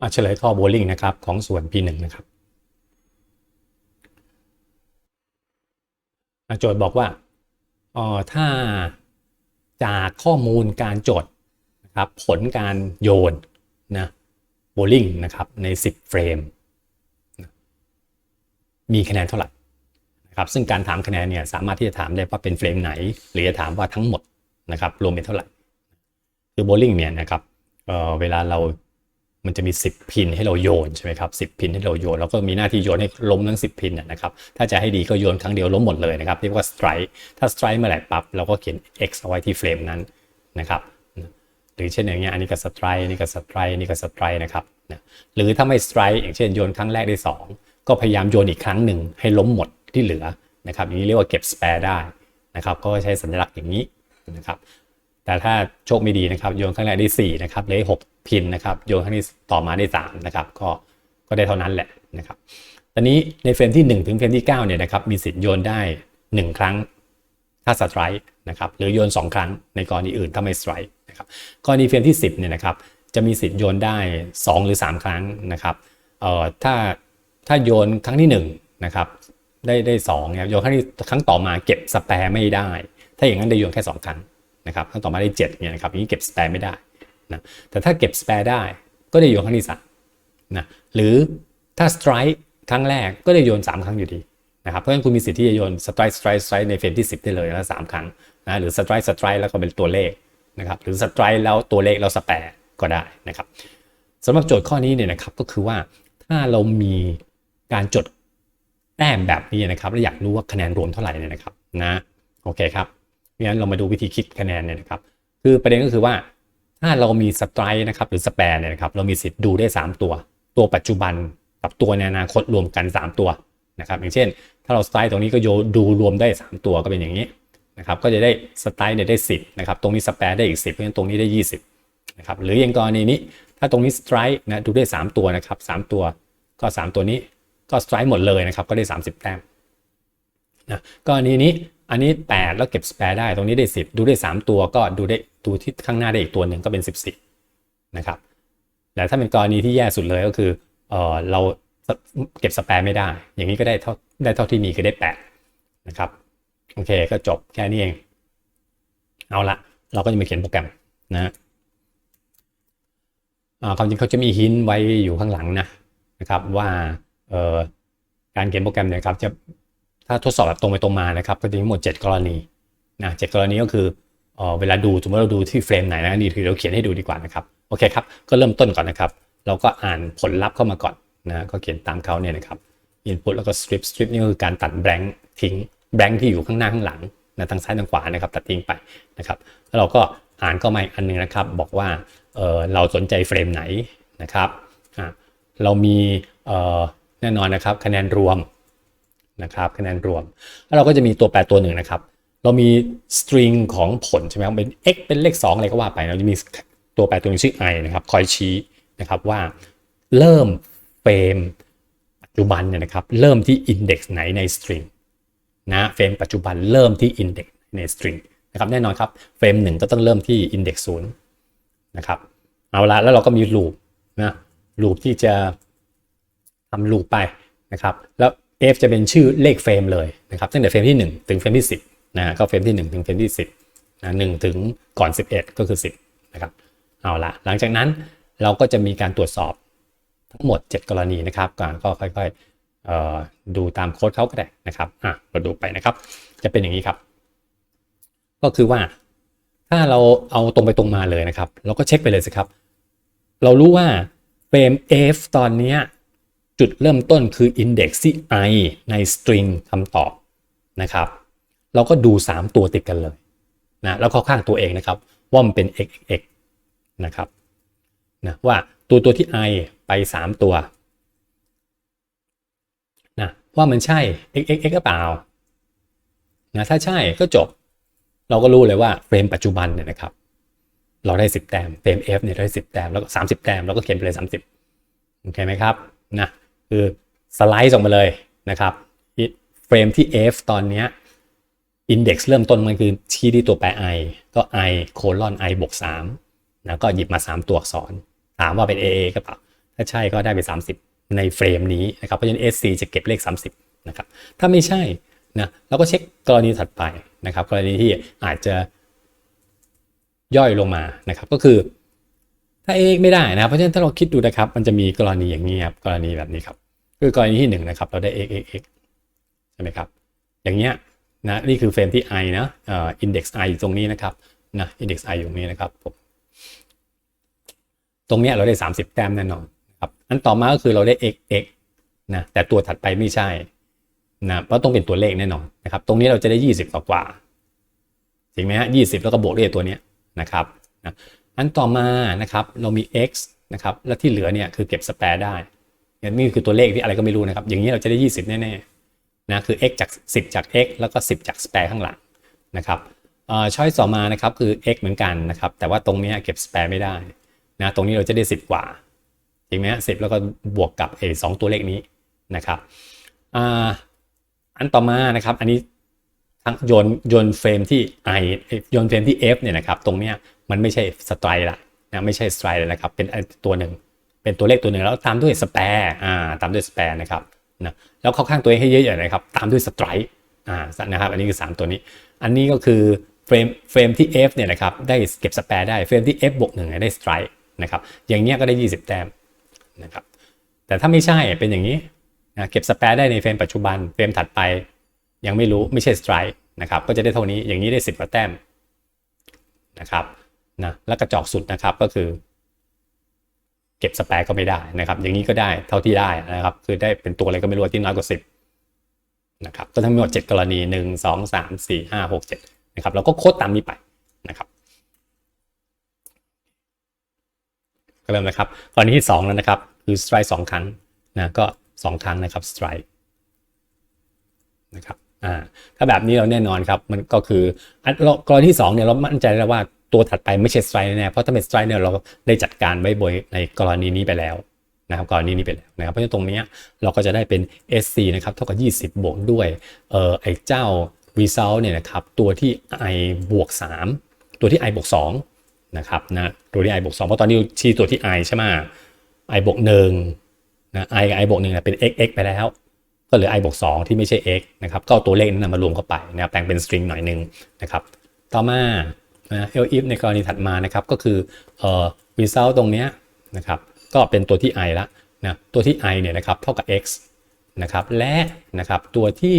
อะเฉลยข้อโบลิ่งนะครับของส่วน P1 นะครับโจทย์บอกว่าออถ้าจากข้อมูลการจดนะครับผลการโยนนะโบลิ่งนะครับใน 10 เฟรมนะมีคะแนนเท่าไหร่นะครับซึ่งการถามคะแนนเนี่ยสามารถที่จะถามได้ว่าเป็นเฟรมไหน หรือจะถามว่าทั้งหมดนะครับรวมเป็นเท่าไหร่คือโบลิ่งเนี่ยนะครับเออเวลาเรา มันจะมี 10 พินให้เราโยนใช่ไหมครับ10พินให้เราโยน แล้วก็มีหน้าที่โยนให้ล้มทั้ง 10 พินนะครับ ถ้าจะให้ดีก็โยนครั้งเดียวล้มหมดเลยนะครับ เรียกว่าสไตร์ถ้าสไตร์เมื่อไหร่ปั๊บเราก็เขียน x เอาไว้ที่เฟรมนั้นนะครับ หรือเช่นอย่างเงี้ยอันนี้ก็สไตร์นี่ก็สไตร์นี่ก็สไตร์นะครับนะหรือถ้าไม่สไตร์อย่างเช่นโยนครั้งแรกได้ 2 ก็พยายามโยนอีกครั้งหนึ่งให้ล้มหมดที่เหลือนะครับอย่างนี้เรียกว่าเก็บสเปร์ได้นะครับก็ใช้สัญลักษณ์อย่างนี้นะครับ แต่ถ้าโชคไม่ดีนะครับโยนครั้งแรกได้4นะครับเลือหกพินนะครับโยนครั้งที่ต่อมาได้3นะครับก็ก็ได้เท่านั้นแหละนะครับตอนนี้ในเฟรมที่ 1 ถึงเฟรมที่9เนี่ยนะครับมีสิทธิ์โยนได้ 1 ครั้งถ้าสไตร์นะครับหรือโยน 2 ครั้งในกรณีอื่นถ้าไม่สไตร์นะครับกรณีเฟรมที่ 10เนี่ยนะครับจะมีสิทธิ์โยนได้ 2 หรือ 3 ครั้งนะครับเอ่อถ้าถ้าโยนครั้งที่1นะครับได้ได้2เนี่ยโยนครั้งที่ครั้งต่อมาเก็บสแปร์ไม่ได้ ถ้าอย่างนั้นได้โยนแค่ 2 ครั้ง นะครับครั้งต่อมาได้7เนี่ยนะครับอย่างนี้เก็บสแปร์ไม่ได้นะแต่ถ้าเก็บสแปร์ได้ก็ได้โยนครั้งที่สามนะหรือถ้าสไตร์ครั้งแรกก็ได้โยน 3 ครั้งอยู่ดีนะครับเพราะฉะนั้นคุณมีสิทธิ์ที่จะโยนสไตร์สไตร์สไตร์ในเฟรมที่ 10 ได้เลยแล้วสามครั้งนะหรือสไตร์สไตร์แล้วก็เป็นตัวเลขนะครับหรือสไตร์แล้วตัวเลขแล้วสแปร์ก็ได้นะครับสำหรับโจทย์ข้อนี้เนี่ยนะครับก็คือว่าถ้าเรามีการจดแต้มแบบนี้นะครับ แล้วอยากรู้ว่าคะแนนรวมเท่าไหร่เนี่ยนะครับนะโอเคครับ เพราะฉะนั้นเรามาดูวิธีคิดคะแนนเนี่ยนะครับ คือประเด็นก็คือว่าถ้าเรามีสไตร์นะครับหรือสแปร์เนี่ยนะครับเรามีสิทธิ์ดูได้ 3 ตัว ตัวปัจจุบันกับตัวในอนาคตรวมกัน 3 ตัวนะครับอย่างเช่น ถ้าเราสไตร์ตรงนี้ก็โยดูรวมได้ 3 ตัวก็เป็นอย่างนี้นะครับก็จะได้สไตร์เนี่ยได้ 10นะครับตรงนี้สแปร์ได้อีก 10 เพราะฉะนั้นตรงนี้ได้ 20นะครับหรืออย่างกรณีนี้ถ้าตรงนี้สไตร์นะดูได้ 3 ตัวนะครับ3ตัวก็ 3 ตัวนี้ก็สไตร์หมดเลยนะครับก็ได้ 30 แต้มนะกรณีนี้ อันนี้ 8 แล้วเก็บสแปร์ได้ตรงนี้ได้ 10 ดูได้ 3 ตัวก็ดูได้ดูที่ข้างหน้าได้อีกตัวหนึ่งก็เป็น 14นะครับแต่ถ้าเป็นกรณีที่แย่สุดเลยก็คือเออเราเก็บสแปร์ไม่ได้ อย่างนี้ก็ได้เท่าได้เท่าที่มีคือได้ 8 นะครับโอเคก็จบแค่นี้เอง เอาละเราก็จะมาเขียนโปรแกรมนะความจริงเขาจะมีหินไว้อยู่ข้างหลังนะนะครับว่าการเขียนโปรแกรมเนี่ยครับจะ ถ้าทดสอบแบบตรงไปตรงมานะครับก็จะมีทั้งหมด 7 กรณีนะเกรณีก็คือเออเวลาดูสมมติเราดูที่เฟรมไหนนะดีคือเราเขียนให้ดูดีกว่านะครับโอเคครับก็เริ่มต้นก่อนนะครับ เราก็อ่านผลลัพธ์เข้ามาก่อนนะก็เขียนตามเขาเนี่ยนะครับ input แล้วก็ strip strip นี่ก็คือการตัด blank ทิ้ง blank ที่อยู่ข้างหน้าข้างหลังนะทางซ้ายทางขวานะครับตัดทิ้งไปนะครับแล้วเราก็อ่านก็มาอีกอันนึงนะครับ บอกว่าเออเราสนใจเฟรมไหนนะครับอ่าเรามีเออแน่นอนนะครับคะแนนรวม นะครับคะแนนรวม แล้วเราก็จะมีตัวแปรตัวหนึ่งนะครับ เรามี string ของผลใช่ไหมเป็น x เป็นเลข 2 อะไรก็ว่าไป เราจะมีตัวแปรตัวหนึงชื่อ i นะครับ คอยชี้นะครับว่าเริ่มเฟรมปัจจุบันเนี่ยนะครับ เริ่มที่ index ไหนใน string นะเฟรมปัจจุบันเริ่มที่ index ใน string นะครับแน่นอนครับเฟรมหนึ่งก็ต้องเริ่มที่ index 0นะครับเอาละแล้วเราก็มี loop นะ loop ที่จะทำ loop ไปนะครับ แล้ว f จะเป็นชื่อเลขเฟรมเลยนะครับตั้งแต่เฟรมที่ 1 ถึงเฟรมที่ 10นะก็เฟรมที่ 1 ถึงเฟรมที่ 10นะ1ถึงก่อน 11 ก็คือ 10นะครับเอาละหลังจากนั้นเราก็จะมีการตรวจสอบทั้งหมด 7 กรณีนะครับก็ค่อยๆดูตามโค้ดเขาก็ได้นะครับอะมาดูไปนะครับ จะเป็นอย่างนี้ครับ ก็คือว่าถ้าเราเอาตรงไปตรงมาเลยนะครับ เราก็เช็คไปเลยสิครับ เรารู้ว่าเฟรม f ตอนนี้ จุดเริ่มต้นคือ index ที่ i ใน string คำตอบนะครับ เราก็ดู 3 ตัวติดกันเลยนะแล้วก็ข้างตัวเองนะครับ ว่ามันเป็น x x นะครับนะว่าตัวตัวที่ i ไป 3 ตัวนะว่ามันใช่ x x x หรือเปล่านะถ้าใช่ก็จบ เราก็รู้เลยว่าเฟรมปัจจุบันเนี่ยนะครับ เราได้ 10 แต้มเฟรม f เนี่ยได้ 10 แต้มแล้วก็ 30 แต้มแล้วก็เขียนไปเลย 30 โอเคไหมครับนะ คือสไลด์ส่งมาเลยนะครับเฟรมที่ f ตอนนี้อินเด็กซ์เริ่มต้นมันคือชี้ที่ตัวแปร i ก็ i โคลอน i บวก3นะก็หยิบมา 3 ตัวอักษร ถามว่าเป็น aa ก็เปล่า ถ้าใช่ก็ได้ไป 30 ในเฟรมนี้นะครับ เพราะฉะนั้น SC จะเก็บเลข 30 นะครับ ถ้าไม่ใช่นะเราก็เช็คกรณีถัดไปนะครับ กรณีที่อาจจะย่อยลงมานะครับ ก็คือถ้า x ไม่ได้นะ เพราะฉะนั้นถ้าเราคิดดูนะครับ มันจะมีกรณีอย่างนี้ครับ กรณีแบบนี้ครับ คือกรณีที่1นะครับเราได้ x x x ใช่ไหมครับ อย่างเงี้ยนะนี่คือเฟรมที่ i นะเอ่อ index i อยู่ตรงนี้นะครับนะ index i อยู่ตรงนี้นะครับผมตรงเนี้ยเราได้ 30 แต้มแน่นอนครับอันต่อมาก็คือเราได้ x x นะแต่ตัวถัดไปไม่ใช่นะเพราะต้องเป็นตัวเลขแน่นอนนะครับ ตรงนี้เราจะได้ 20กว่ากว่าจริงไหมฮะ20แล้วก็บวกด้วยตัวเนี้ยนะครับนะอันต่อมานะครับเรามี x นะครับ แล้วที่เหลือเนี่ยคือเก็บสแปร์ได้ นี่คือตัวเลขที่อะไรก็ไม่รู้นะครับ อย่างนี้เราจะได้ 20 แน่ๆนะคือ x จาก 10 จาก x แล้วก็ 10 จากสแปร์ข้างหลังนะครับช้อยต่อมานะครับคือ x เหมือนกันนะครับ แต่ว่าตรงนี้เก็บสแปร์ไม่ได้นะตรงนี้เราจะได้ 10 กว่าจริงไหมสิบแล้วก็บวกกับไอ้สองตัวเลขนี้นะครับอันต่อมานะครับอันนี้ทั้งโยนโยนเฟรมที่ i โยนเฟรมที่ f เนี่ยนะครับตรงเนี้ยมันไม่ใช่สไตร์ละนะไม่ใช่สไตร์เลยนะครับเป็นตัวหนึ่ง เป็นตัวเลขตัวหนึ่งแล้วตามด้วยสแปร์อ่าตามด้วยสแปร์นะครับนะแล้วเข้าข้างตัวเองให้เยอะๆนะครับตามด้วยสไตร์อ่านะครับอันนี้คือ 3 ตัวนี้ อันนี้ก็คือเฟรมเฟรมที่ f เนี่ยนะครับได้เก็บสแปร์ได้เฟรมที่ f บวกหนึ่งได้สไตร์นะครับอย่างเงี้ยก็ได้ 20 แต้มนะครับแต่ถ้าไม่ใช่เป็นอย่างนี้นะเก็บสแปร์ได้ในเฟรมปัจจุบันเฟรมถัดไปยังไม่รู้ไม่ใช่สไตร์นะครับก็จะได้เท่านี้อย่างนี้ได้ 10กว่าแต้มนะครับนะแล้วกระจอกสุดนะครับก็คือ เก็บสแปร์ก็ไม่ได้นะครับ อย่างนี้ก็ได้เท่าที่ได้นะครับ คือได้เป็นตัวอะไรก็ไม่รู้ที่น้อยกว่า 10นะครับก็ทั้งหมด 7 กรณี 1 2 3 4 5 6 7นะครับเราก็โค้ดตามนี้ไปนะครับก็เริ่มนะครับกรณีที่ 2 แล้วนะครับ คือสไตร์สองครั้งนะก็ 2 ครั้งนะครับสไตร์นะครับอ่าถ้าแบบนี้เราแน่นอนครับ มันก็คือกรณีที่2เนี่ยเรามั่นใจแล้วว่า ตัวถัดไปไม่ใช่สไตร์แน่เพราะถ้าเป็นสไตร์เนี่ยเราได้จัดการไว้บนในกรณีนี้ไปแล้วนะครับกรณีนี้ไปแล้วนะครับเพราะฉะนั้นตรงนี้เราก็จะได้เป็น SC นะครับเท่ากับ 20 บวกด้วยเออไอเจ้า result เนี่ยนะครับตัวที่ i บวก 3 ตัวที่ i บวก2นะครับนะตัวที่ i บวก2เพราะตอนนี้ชี้ตัวที่ i ใช่ไหม i บวก1นะ i กับ i บวก1เป็น x x ไปแล้ว ก็เหลือ i บวก2ที่ไม่ใช่ x นะครับก็เอาตัวเลขนั้นมารวมเข้าไปนะครับแปลงเป็น string หน่อยนึงนะครับต่อมา นะ elif ในกรณีถัดมานะครับก็คือเอ่อ result ตรงเนี้ยนะครับก็เป็นตัวที่ i ละนะตัวที่ i เนี่ยนะครับเท่ากับ x นะครับและนะครับตัวที่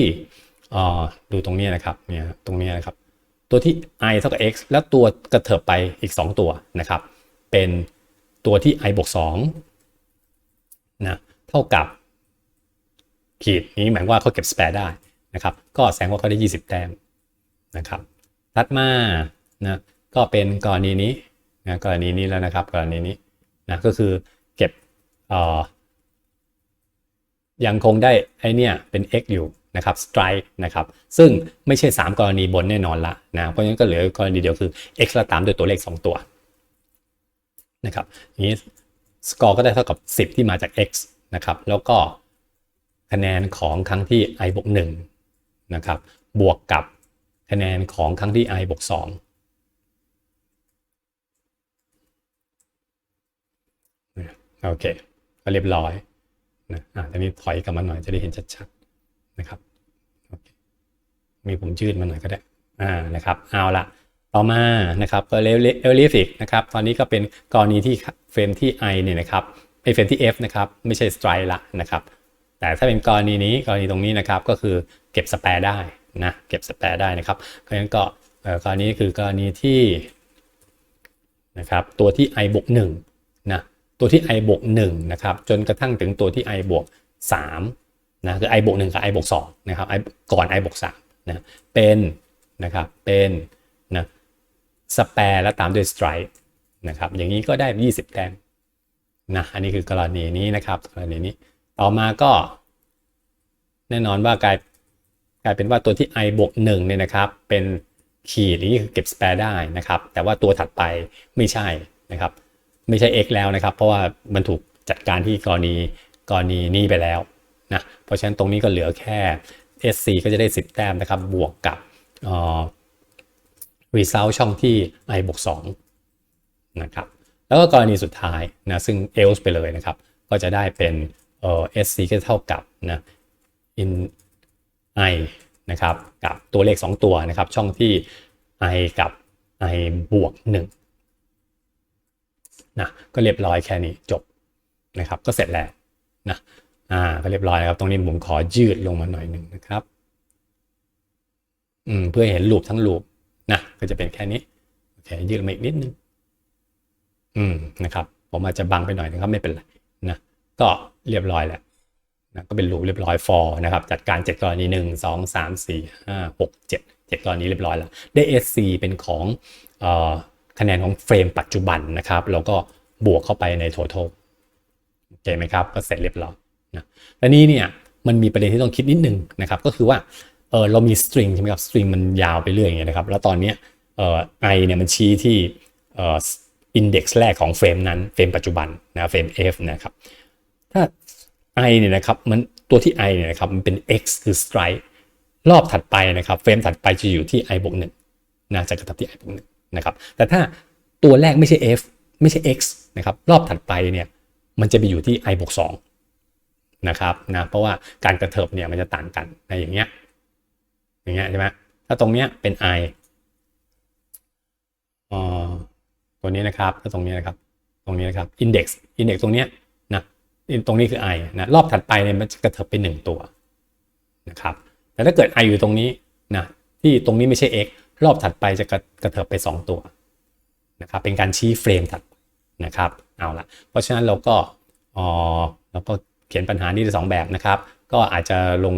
เอ่อดูตรงนี้นะครับเนี่ยตรงนี้นะครับตัวที่ i เท่ากับ x แล้วตัวกระเถิบไปอีก 2 ตัวนะครับเป็นตัวที่ i บวก2นะเท่ากับขีดนี้หมายว่าเขาเก็บสเปรได้นะครับก็แสดงว่าเขาได้ 20 แต้มนะครับถัดมา นะก็เป็นกรณีนี้นะกรณีนี้แล้วนะครับกรณีนี้นะก็คือเก็บยังคงได้ไอเนี่ยเป็น x อยู่นะครับ strike นะครับ ซึ่งไม่ใช่ 3 กรณีบนแน่นอนละนะเพราะฉะนั้นก็เหลือกรณีเดียวคือ x แล้วตามด้วยตัวเลข 2 ตัวนะครับนี้สกอร์ก็ได้เท่ากับ 10 ที่มาจาก x นะครับ แล้วก็คะแนนของครั้งที่ i บวก1นะครับบวกกับคะแนนของครั้งที่ i บวก2 โอเคก็เรียบร้อยนะอะตอนนี้ถอยกลับมาหน่อยจะได้เห็นชัดๆนะครับโอเคมีผมยืดมาหน่อยก็ได้อ่านะครับเอาละต่อมานะครับก็เลเลิฟิกนะครับตอนนี้ก็เป็นกรณีที่เฟรมที่ i เนี่ยนะครับไอเฟรมที่ f นะครับไม่ใช่สไตร์ละนะครับแต่ถ้าเป็นกรณีนี้กรณีตรงนี้นะครับก็คือเก็บสแปร์ได้นะเก็บสแปร์ได้นะครับเพราะฉะนั้นก็กรณีคือกรณีที่นะครับตัวที่ i บวก1นะ ตัวที่ i บวก1นะครับจนกระทั่งถึงตัวที่ i บวก3นะคือ i บวก1กับ i บวก2นะครับ i ก่อน i บวก3นะเป็นนะครับเป็นนะสแปร์แล้วตามด้วยสไตร์นะครับอย่างนี้ก็ได้ 20 แต้มนะอันนี้คือกรณีนี้นะครับกรณีนี้ต่อมาก็ แน่นอนว่ากลายกลายเป็นว่าตัวที่ i บวก1เนี่ยนะครับเป็นขีดนี้คือเก็บสแปร์ได้นะครับแต่ว่าตัวถัดไปไม่ใช่นะครับ ไม่ใช่ x แล้วนะครับ เพราะว่ามันถูกจัดการที่กรณีกรณีนี้ไปแล้วนะเพราะฉะนั้นตรงนี้ก็เหลือแค่ sc ก็จะได้ 10 แต้มนะครับ บวกกับ result ช่องที่ i บวก2นะครับแล้วก็กรณีสุดท้ายนะซึ่ง else ไปเลยนะครับ ก็จะได้เป็นเอ่อ sc ก็เท่ากับนะ in i นะครับกับตัวเลข 2 ตัวนะครับ ช่องที่ i กับ i บวก 1 นะก็เรียบร้อยแค่นี้จบนะครับ ก็เสร็จแล้วนะอ่าก็เรียบร้อยครับตรงนี้ผมขอยืดลงมาหน่อยหนึ่งนะครับอืมเพื่อเห็นรูปทั้งรูปนะก็จะเป็นแค่นี้โอเคยืดมาอีกนิดนึงอืมนะครับ ผมอาจจะบังไปหน่อยนะครับไม่เป็นไรนะก็เรียบร้อยแล้วนะก็เป็นรูปเรียบร้อย for นะครับ จัดการ 7 กรณี 1 2 3 4 5 6 7 7กรณีเรียบร้อยแล้วได้ SC เป็นของเอ่อ คะแนนของเฟรมปัจจุบันนะครับ แล้วก็บวกเข้าไปใน total โอเคไหมครับ ก็เสร็จเรียบร้อยนะแล้วนี้เนี่ยมันมีประเด็นที่ต้องคิดนิดนึงนะครับ ก็คือว่าเออเรามีสตริงใช่ไหมครับสตริงมันยาวไปเรื่อยอย่างเงี้ยนะครับ แล้วตอนเนี้ยเอ่อเนี่ยมันชี้ที่เอ่ออินเด็กซ์แรกของเฟรมนั้นเฟรมปัจจุบันนะเฟรม f นะครับ ถ้า i เนี่ยนะครับมันตัวที่ i เนี่ยนะครับมันเป็น x คือ strike รอบถัดไปนะครับ เฟรมถัดไปจะอยู่ที่ i บวกหนึ่งนะจะกระทบที่ i บวกหนึ่ง นะครับแต่ถ้าตัวแรกไม่ใช่ f ไม่ใช่ x นะครับรอบถัดไปเนี่ยมันจะไปอยู่ที่ i บวกสนะครับนะเพราะว่าการกระเถิบเนี่ยมันจะต่างกันนะอย่างเงี้ยอย่างเงี้ยใช่ไหมถ้าตรงเนี้ยเป็น i ออตัวนี้นะครับถ้าตรงนี้นะครับ ตรงนี้นะครับ index index ตรงเนี้ยนะตรงนี้คือ i นะรอบถัดไปเนี่ยมันจะกระเถิบไปหนึ่งตัวนะครับแต่ถ้าเกิด i อยู่ตรงนี้นะที่ตรงนี้ไม่ใช่ x รอบถัดไปจะกระกระเถิบไป 2 ตัวนะครับเป็นการชี้เฟรมถัดนะครับเอาละเพราะฉะนั้นเราก็อ๋อเราก็เขียนปัญหานี้ได้สองแบบนะครับ ก็อาจจะลง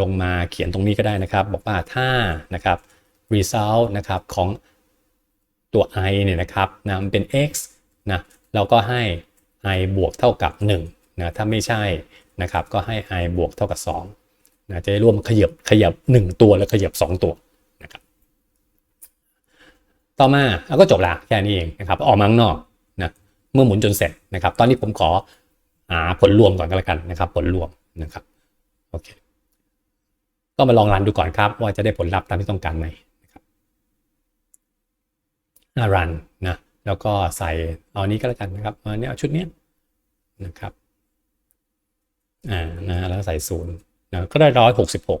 ลงมาเขียนตรงนี้ก็ได้นะครับ บอกว่าถ้านะครับ result นะครับของตัว i เนี่ยนะครับนะมันเป็น x นะเราก็ให้ i บวกเท่ากับ1นะถ้าไม่ใช่นะครับก็ให้ i บวกเท่ากับ2นะจะได้ร่วมขยับขยับ 1 ตัวแล้วขยับ 2 ตัว ต่อมาแล้วก็จบละแค่นี้เองนะครับออกมาข้างนอกนะเมื่อหมุนจนเสร็จนะครับ ตอนนี้ผมขอหาผลรวมก่อนก็แล้วกันนะครับ ผลรวมนะครับโอเคก็มาลองรันดูก่อนครับ ว่าจะได้ผลลัพธ์ตามที่ต้องการไหมนะครับรันนะแล้วก็ใส่เอานี้ก็แล้วกันนะครับเอาเนี้ยเอาชุดเนี้ยนะครับอ่านะแล้วใส่ศูนย์นะก็ได้ร้อยหกสิบหก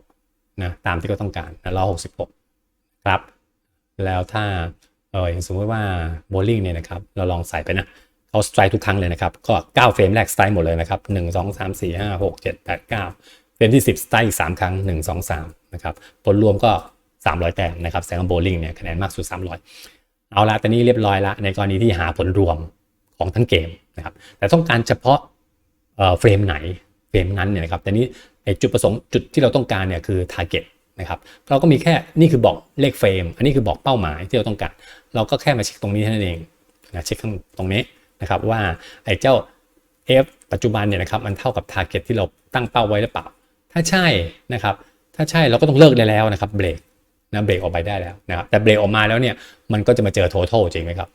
นะตามที่เขาต้องการนะร้อยหกสิบหกครับ แล้วถ้าเอออย่างสมมติว่าโบลิ่งเนี่ยนะครับเราลองใส่ไปนะเขาสไตร์ทุกครั้งเลยนะครับ ก็ 9 เฟรมแรกสไตร์หมดเลยนะครับ 1 2 3 4 5 6 7 8 9 เฟรมที่ 10 สไตร์อีก 3 ครั้ง 1 2 3 นะครับผลรวมก็ 300 แต้มนะครับแสดงว่าโบลิ่งเนี่ยคะแนนมากสุด 300 เอาละตอนนี้เรียบร้อยละ ในกรณีที่หาผลรวมของทั้งเกมนะครับแต่ต้องการเฉพาะเฟรมไหนเฟรมนั้นเนี่ยนะครับแต่นี้จุดประสงค์จุดที่เราต้องการเนี่ยคือ target นะครับเราก็มีแค่นี่คือบอกเลขเฟรม อันนี้คือบอกเป้าหมายที่เราต้องการ เราก็แค่มาเช็คตรงนี้เท่านั้นเองนะเช็คตรงนี้นะครับว่าไอ้เจ้า f ปัจจุบันเนี่ยนะครับมันเท่ากับ target ที่เราตั้งเป้าไว้หรือเปล่า ถ้าใช่นะครับถ้าใช่เราก็ต้องเลิกได้แล้วนะครับเบรกนะเบรกออกไปได้แล้วนะครับแต่เบรกออกมาแล้วเนี่ยมันก็จะมาเจอ total จริงไหมครับ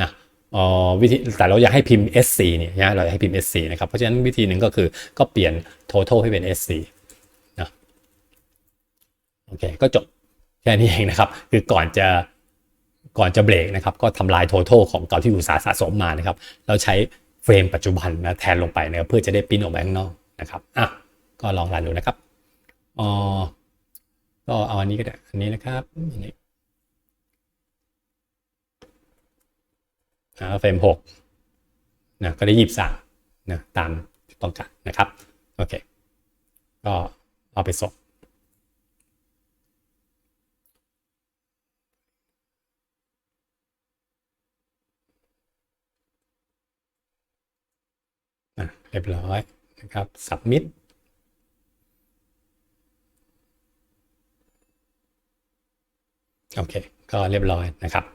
นะออวิธีแต่เราอยากให้พิมพ์ SC เนี่ยนะเราอยากให้พิมพ์ SC นะครับเพราะฉะนั้นวิธีหนึ่งก็คือก็เปลี่ยน total ให้เป็น SC โอเคก็จบแค่นี้เองนะครับ คือก่อนจะก่อนจะเบรกนะครับก็ทำลาย total ของเก่าที่อุตสาห์สะสมมานะครับเราใช้เฟรมปัจจุบันนะแทนลงไปนะเพื่อจะได้ปิ้นออกมาข้างนอกนะครับอะก็ลองรันดูนะครับอ๋อก็เอาอันนี้ก็ได้อันนี้นะครับอันนี้เฟรมหกนะก็ได้ยีบสามนะตามที่ต้องการนะครับโอเคก็เอาไปส่ง รียบร้อยนะครับ submit โอเค ก็เรียบร้อยนะครับ